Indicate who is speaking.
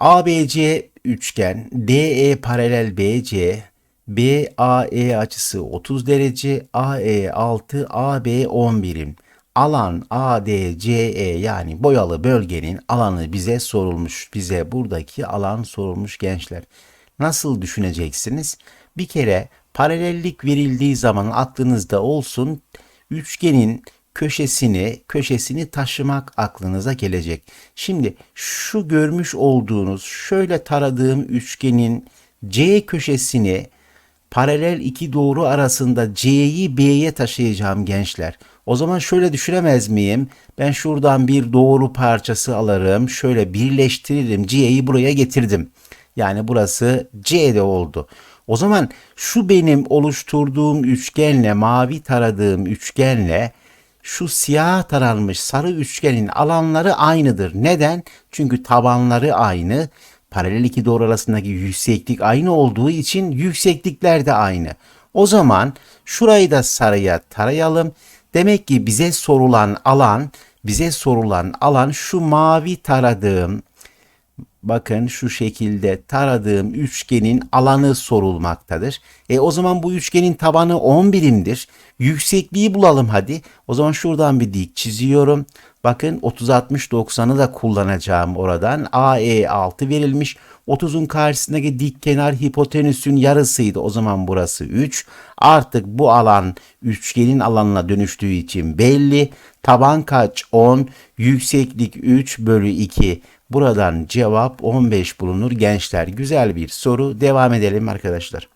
Speaker 1: ABC üçgen, DE paralel BC, BAE açısı 30 derece, AE 6, AB 10 birim. Alan ADCE yani boyalı bölgenin alanı bize sorulmuş. Bize buradaki alan sorulmuş gençler. Nasıl düşüneceksiniz? Bir kere paralellik verildiği zaman aklınızda olsun üçgenin köşesini köşesini taşımak aklınıza gelecek. Şimdi şu görmüş olduğunuz şöyle taradığım üçgenin C köşesini paralel iki doğru arasında C'yi B'ye taşıyacağım gençler. O zaman şöyle düşünemez miyim? Ben şuradan bir doğru parçası alırım. Şöyle birleştiririm. C'yi buraya getirdim. Yani burası C'de oldu. O zaman şu benim oluşturduğum üçgenle mavi taradığım üçgenle şu siyah taranmış sarı üçgenin alanları aynıdır. Neden? Çünkü tabanları aynı. Paralel iki doğru arasındaki yükseklik aynı olduğu için yükseklikler de aynı. O zaman şurayı da sarıya tarayalım. Demek ki bize sorulan alan, bize sorulan alan şu mavi taradığım bakın şu şekilde taradığım üçgenin alanı sorulmaktadır. E o zaman bu üçgenin tabanı 10 birimdir. Yüksekliği bulalım hadi. O zaman şuradan bir dik çiziyorum. Bakın 30 60 90'ı da kullanacağım oradan. AE 6 verilmiş. 30'un karşısındaki dik kenar hipotenüsün yarısıydı. O zaman burası 3. Artık bu alan üçgenin alanına dönüştüğü için belli. Taban kaç? 10. Yükseklik 3 bölü 2. Buradan cevap 15 bulunur gençler. Güzel bir soru. Devam edelim arkadaşlar.